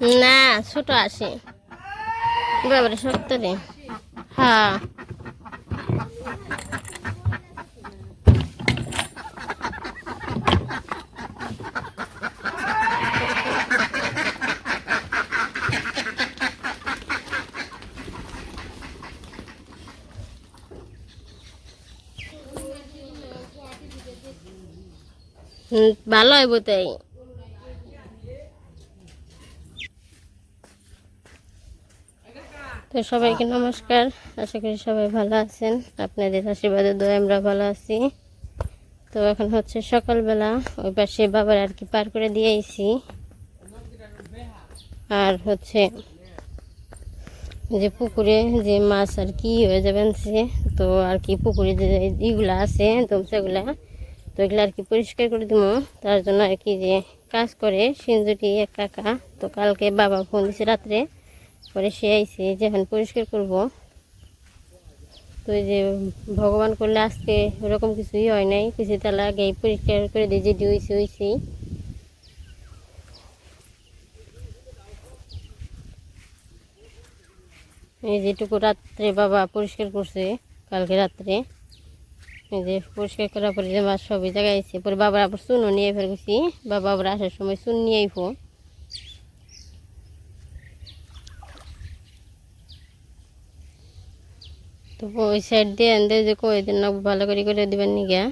না ছোট আসে বাবারে শক্ত রে। হ্যাঁ। ভালো হইব তাই। তো সবাইকে নমস্কার। আশা করি সবাই ভালো আছেন। আপনাদের আশীর্বাদে দোয়া আমরা ভালো আছি। তো এখন হচ্ছে সকালবেলা, ওই পাশে বাবার আর কি পার করে দিয়ে আইছি। আর হচ্ছে যে পুকুরে যে মাছ আর কি হয়ে যাবেন সে তো আর কি পুকুরে যে ইগুলা আছে দমসাগুলা তো এগুলো আর কি পরিষ্কার করে দিব। তার জন্য আর কি যে কাজ করে, সিনজুটি এক কাকা। তো কালকে বাবা ফোন দিছে রাত্রে। পরে সে আইসে যে এখন পরিষ্কার করব। তো যে ভগবান করলে আজকে ওরকম কিছুই হয় নাই, কিছু তালা আগে পরিষ্কার করে দিয়ে যেটি হয়েছে হয়েছেই এই যেটুকু রাত্রে বাবা পরিষ্কার করছে, কালকে রাত্রে। এই যে পরিষ্কার করার পরে যে মাছ সবই জায়গায় এসে পরে বাবার আবার চুনও নিয়ে ফের গেছি, বাবা আবার আসার সময় চুন নিয়ে আইফো তো ওই সাইড দিয়ে এনে যে কই দিন না ভালো করে করে দিবেন গিয়া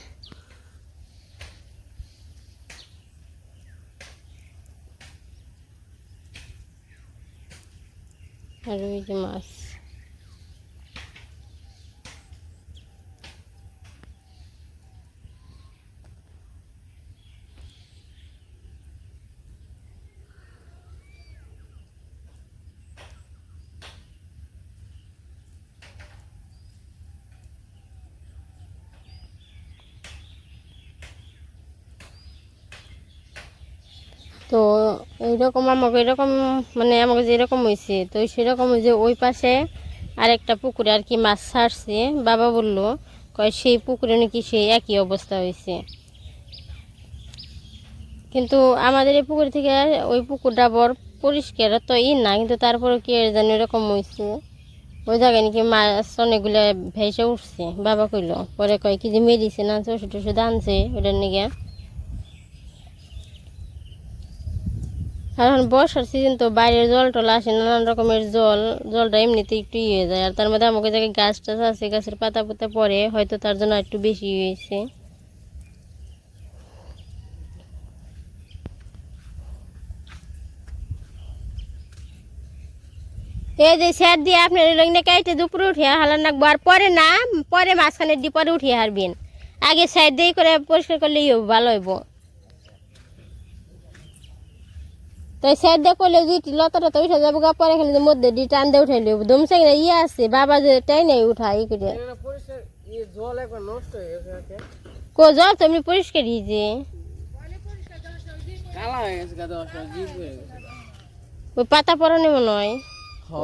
আর ওই যে মাছ। তো এইরকম আমাকে এরকম মানে আমাকে যেরকম হয়েছে, তো সেরকম যে ওই পাশে আরেকটা পুকুরে আর কি মাছ ছাড়ছে। বাবা বলল, কয় সেই পুকুরে নাকি সেই একই অবস্থা হয়েছে। কিন্তু আমাদের এই পুকুর থেকে ওই পুকুরটা বড় পরিষ্কার, তো ই না, কিন্তু তারপরে কি আর জানি এরকম হয়েছে। ওই জায়গায় নাকি মাছ অনেকগুলো ভেসে উঠছে। বাবা কইল, পরে কয় কি যে মেডিসিন আনছে ওষুধ টষুধ আনছে, ওটার নাকি এখন বর্ষার সিজন তো বাইরের জল টল আসে, নানান রকমের জল, জলটা এমনিতে একটু ইয়ে যায়। আর তার মধ্যে আমাকে জায়গায় গাছ টাছ আছে, গাছের পাতা পাতা পড়ে, হয়তো তার জন্য একটু বেশি হয়েছে। এই যে স্যার দিয়ে আপনার লগ্নে কাইটে দুপুরে উঠিয়ে হালার নাকবো আর পরে না, পরে মাঝখানে দিয়ে পরে উঠিয়ে হারবেন। আগে সাইড দিয়ে করে পরিষ্কার করলেই ভালো হইব। তো সাইড দিয়ে করলে যদি লতাটা তো উঠে যাব গা পরে খালি মধ্যে দিয়ে টান দিয়ে উঠাইলে দমসে কিনা ইয়ে আছে বাবা যে টাই নাই উঠা ই করে কো জল তো এমনি পরিষ্কার যে। ওই পাতা পরনে মনে হয়।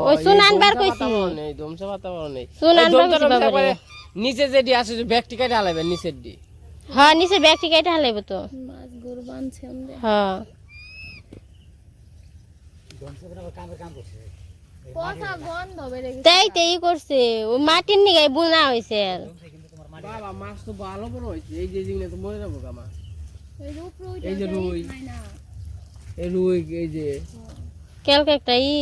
ওই চুন আনবার কইছি নেই দমসা পাতা ওই আনবার দমসা কইছি করে নিচে আছে যে ব্যাগটি কাটে আলাইবেন নিচের দি হ্যাঁ নিচে ব্যাগটি কেটে হালাইব তো। হ্যাঁ। তাই তাই করছে। ও মাটির নিগাই বোনা হয়েছে বাবা মাছ তো ভালো বড় হয়েছে। এই যে জিনিস তো মরে যাব গা মাছ এই যে রুই। এই রুই এই যে কালকে একটা ই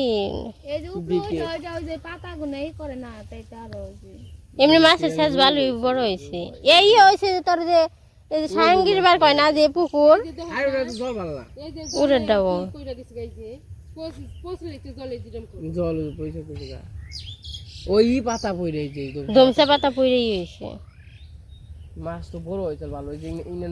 এমনি মাছের সাইজ ভালোই বড় হয়েছে। এই হয়েছে যে তোর যে এই যে সাঙ্গির বার কয় না যে পুকুর? উড়ের ডাবো জল পয়সা পয়সা ওই পাতা পড়ে যে দমসা পাতা পুড়েই হয়েছে মাছ তো বড় হয়েছে ভালো। যে ইনে- ইনে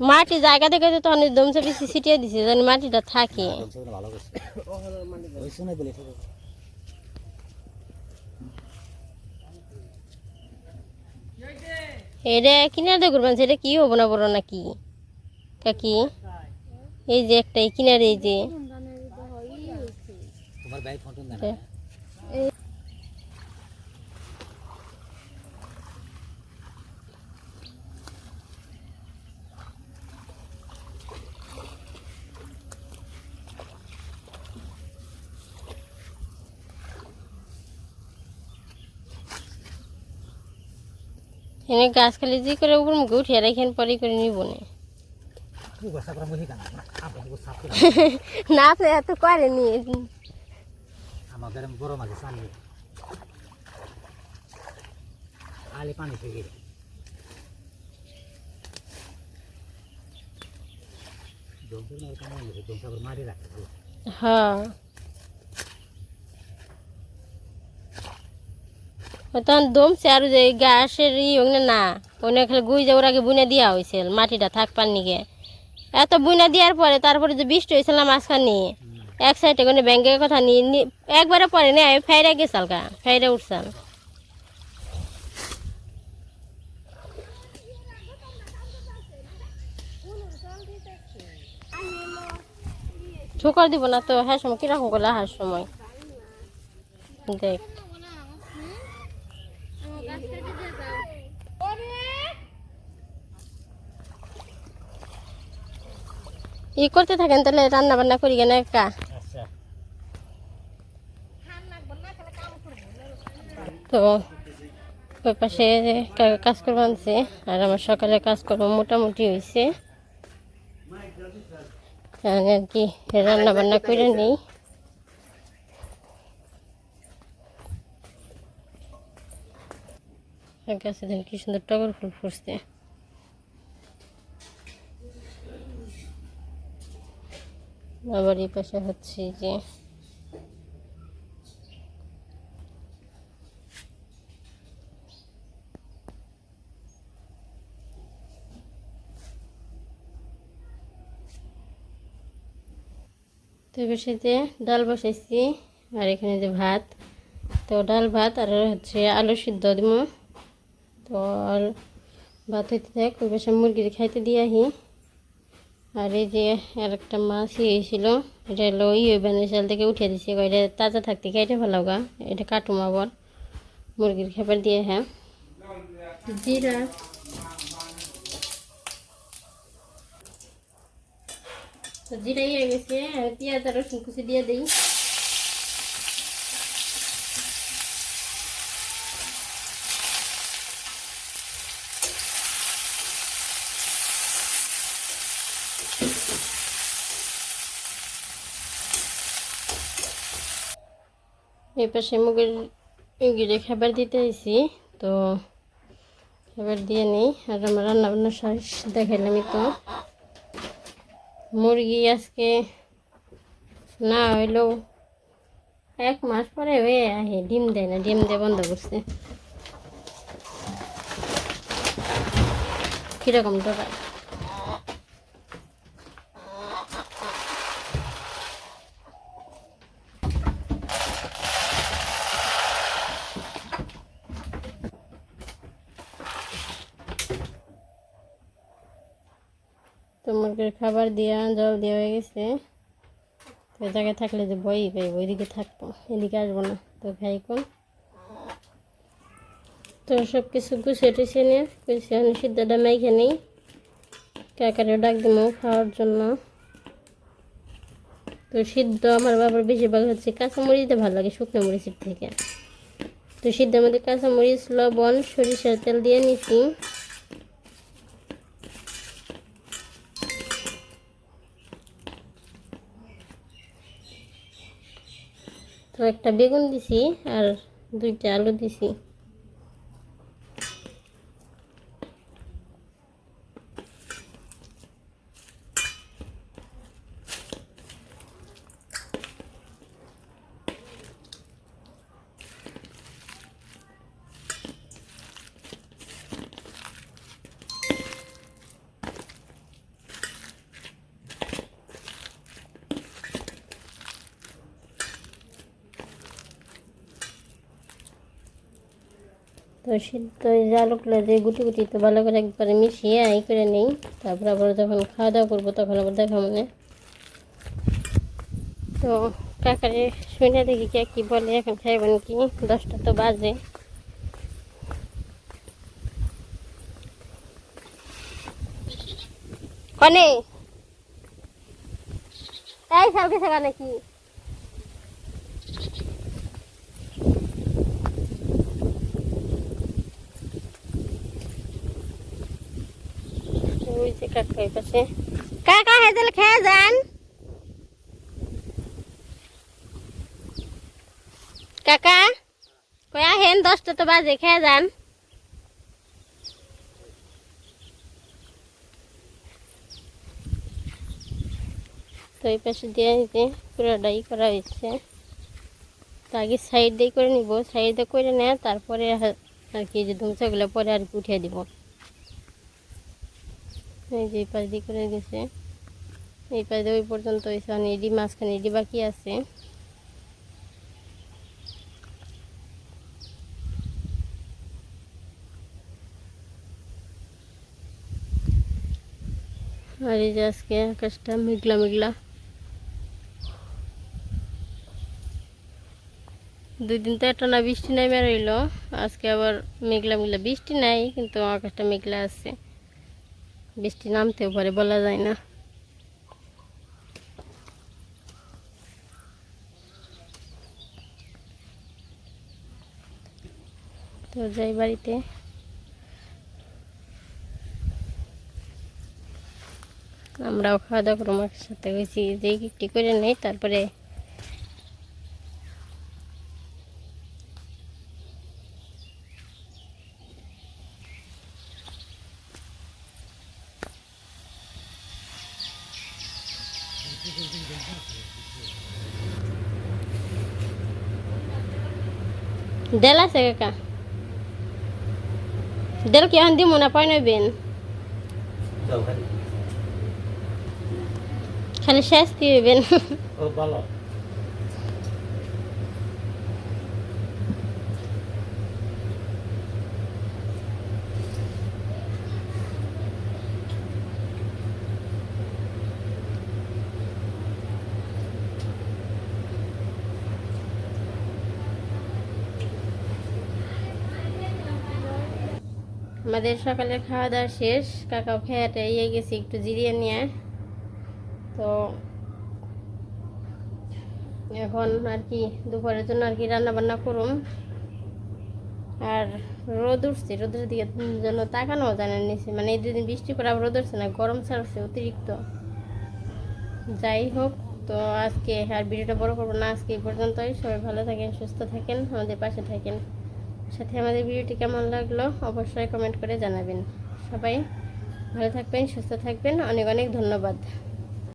মাটি জায়গা দেখে তো তখন দমসা বেশি ছিটিয়ে দিছে যেন মাটিটা থাকে। এটা কিনারে করবেন সেটা কি হব না বড় নাকি? কাকি? এই যে একটা এই কিনারে এই যে। এনে গাছ খালি যে করে উপর মুখে উঠিয়ে রাখেন পরে করে নিব না Bukan sabra muhi kan. Apa buku sapi. না আপনি এত করেনি Ama garam goro magi sani. Ali pani pegi. Dongsa na kamu ni dongsa bermari lah. হ্যাঁ তখন দমছে আর যে গাছের ই ওখানে না ওখানে খালি গুই যাওয়ার আগে বুনে দেওয়া হয়েছিল মাটিটা থাক গে এত বুনে দেওয়ার পরে তারপরে যে বৃষ্টি হয়েছিল মাঝখানে, এক সাইডে কোনো ব্যাংকের কথা নি- একবারে পরে না আমি ফেরে গেছাল গা ফেরে উঠছাল। ঠোকর দিব না তো হ্যাঁ সময়, কীরকম করলে হার সময়? দেখ। ই করতে থাকেন তাহলে রান্না বান্না করি কেন একা? Asa. তো ওই পাশে কা- কাজকর্ম আনছে আর আমার সকালে কাজকর্ম মোটামুটি হয়েছে আর কি রান্না বান্না করে নেই। আর গাছে দেখুন কি সুন্দর টগর ফুল ফুটছে। আবার এই পাশে হচ্ছে যে। তো বেশিতে ডাল বসাইছি, আর এখানে যে ভাত, তো ডাল, ভাত, আর হচ্ছে আলু সিদ্ধ দিব তো ভাত হইতে থাক, ওই পাশে মুরগির খাইতে দিয়ে আহি আর এই যে আর একটা মাছ হয়েছিল এটা হলো ইয়ে বেনেশাল থেকে উঠে দিছি এটা তাজা থাকতে কেটে ভালো গা এটা কাটুম আবার মুরগির খাবার দিয়ে হ্যাঁ জিরা তো জিরা ইয়ে গেছে আর পেঁয়াজ আর রসুন কুচি দিয়ে দিই এই পাশে মুগের মুরগিরে খাবার দিতে আইছি, তো খাবার দিয়ে নিই। আর আমার রান্না বান্না শেষ দেখাইলামই তো। মুরগি আজকে না হইলেও এক মাস পরে হয়ে আহে, ডিম দেয় না, ডিম দিয়ে বন্ধ করছে। কীরকম ডোকা তো খাবার দিয়া, জল দেওয়া হয়ে গেছে। তো জায়গায় থাকলে যে বই পাইব ওইদিকে থাকব, এদিকে আসব না। তো খাই কোন? তো সব কিছু গুছিয়ে টুছিয়ে নিয়ে গুছিয়ে সিদ্ধটা মাইখে নেই। কাকারেও ডাক দিব খাওয়ার জন্য। তো সিদ্ধ আমার বাবার বেশিরভাগ হচ্ছে কাঁচামরিচ দিতে ভালো লাগে, শুকনো মরিচের থেকে। তো সিদ্ধের মধ্যে কাঁচামরিচ, লবণ, সরিষার তেল দিয়ে নিচ্ছি তো একটা বেগুন দিছি আর দুইটা আলু দিছি। সিদ্ধ যে যে গুটি গুটি তো ভালো করে একবারে মিশিয়ে আই করে নেই। তারপর আবার যখন খাওয়া দাওয়া করব তখন আবার দেখা মানে। তো কাকারে শুনে দেখি কে কি বলে, এখন খাইবেন কি দশটা তো বাজে। কনে? এই সালকে থাকা নাকি ওই কাকা পাশে কাকা হেদেল খেয়ে যান। কাকা কই আহেন দশটা তো বাজে, খেয়ে যান। তো এই পাশে দিয়ে নিতে পুরোটাই করা হয়েছে। তো আগে সাইড দিয়ে করে নিব সাইড করে নেয়, তারপরে আর কি যে ধুমসাগুলো পরে আর উঠিয়ে দিব। এই যে এই পাশ দিয়ে করে গেছে। এই পাশ দিয়ে ওই পর্যন্ত হয়েছে মানে এডি মাঝখানে, এডি বাকি আছে। আর এই যে আজকে আকাশটা মেঘলা মেঘলা। দুই দিন তো একটা না বৃষ্টি নাই বেরোইল আজকে আবার মেঘলা মেঘলা। বৃষ্টি নাই, কিন্তু আকাশটা মেঘলা আছে। বৃষ্টি নামতেও পারে বলা যায় না। তো যাই বাড়িতে। আমরাও খাওয়া দাওয়া করব একসাথে। হয়েছি যে একটি করে নেই, তারপরে ডেল আছে কাকা। ডেল কি এখন দিব না পাই নেবেন খালি। খালি শেষ দিবেন ও ভালো আমাদের সকালের খাওয়া দাওয়া শেষ। কাকাও খেয়াটা ইয়ে গেছি একটু জিরিয়ে নিয়ে। তো এখন আর কি দুপুরের জন্য আর কি রান্না বান্না করুম। আর রোদ উঠছে, রোদের দিকে জন্য তাকানো জানেন নিচে মানে এই দুদিন বৃষ্টি পরে আবার রোদ উঠছে না, গরম ছাড়ছে অতিরিক্ত। যাই হোক, তো আজকে আর ভিডিওটা বড় করব না। আজকে এই পর্যন্তই। সবাই ভালো থাকেন, সুস্থ থাকেন, আমাদের পাশে থাকেন। সাথে আমাদের ভিডিওটি কেমন লাগল অবশ্যই কমেন্ট করে জানাবেন। সবাই ভালো থাকবেন, সুস্থ থাকবেন। অনেক অনেক ধন্যবাদ।